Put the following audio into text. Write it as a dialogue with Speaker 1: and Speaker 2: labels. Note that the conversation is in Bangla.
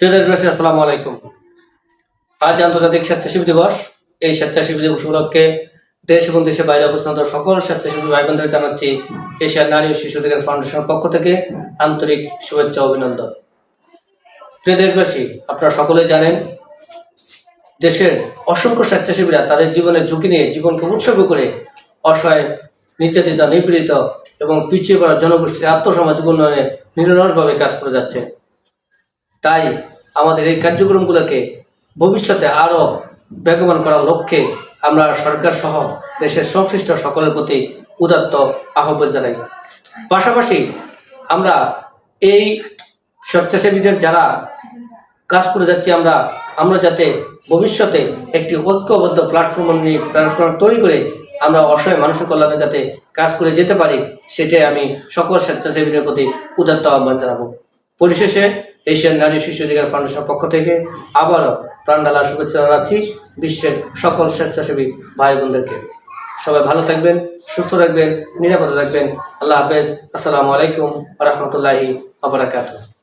Speaker 1: প্রিয় দেশবাসী আসসালামু আলাইকুম। আজ আন্তর্জাতিক স্বেচ্ছাসেবী দিবস। এই স্বেচ্ছাসেবী দিবস উপলক্ষে দেশ এবং দেশের বাইরে অবস্থান সকল স্বেচ্ছাসেবী ভাই বোনদের জানাচ্ছি এশিয়ার নারী ও শিশু অধিকার ফাউন্ডেশনের পক্ষ থেকে আন্তরিক শুভেচ্ছা অভিনন্দন। প্রিয় দেশবাসী, আপনারা সকলেই জানেন, দেশের অসংখ্য স্বেচ্ছাসেবীরা তাদের জীবনের ঝুঁকি নিয়ে জীবনকে উৎসর্গ করে অসহায়, নির্যাতিত, নিপীড়িত এবং পিছিয়ে পড়া জনগোষ্ঠীর আত্মসামাজিক উন্নয়নে নিরলসভাবে কাজ করে যাচ্ছে। তাই আমাদের এই কার্যক্রমগুলোকে ভবিষ্যতে আরও বেগবান করার লক্ষ্যে আমরা সরকার সহ দেশের সংশ্লিষ্ট সকলের প্রতি উদাত্ত আহ্বান জানাই। পাশাপাশি আমরা এই স্বেচ্ছাসেবীদের যারা কাজ করে যাচ্ছি আমরা আমরা যাতে ভবিষ্যতে একটি ঐক্যবদ্ধ প্ল্যাটফর্ম নিয়ে প্ল্যাটফর্ম তৈরি করে আমরা অসহায় মানুষের কল্যাণে যাতে কাজ করে যেতে পারি, সেটাই আমি সকল স্বেচ্ছাসেবীদের প্রতি উদাত্ত আহ্বান জানাব। পরিশেষে এশিয়ান নারী শিশু অধিকার ফাউন্ডেশনের পক্ষ থেকে আবারও প্রাণডালা শুভেচ্ছা জানাচ্ছি বিশ্বের সকল স্বেচ্ছাসেবী ভাই বোনদেরকে সবাই ভালো থাকবেন, সুস্থ থাকবেন, নিরাপদে থাকবেন। আল্লাহ হাফেজ। আসসালামু আলাইকুম রহমতুল্লাহি আবরাকাতুহ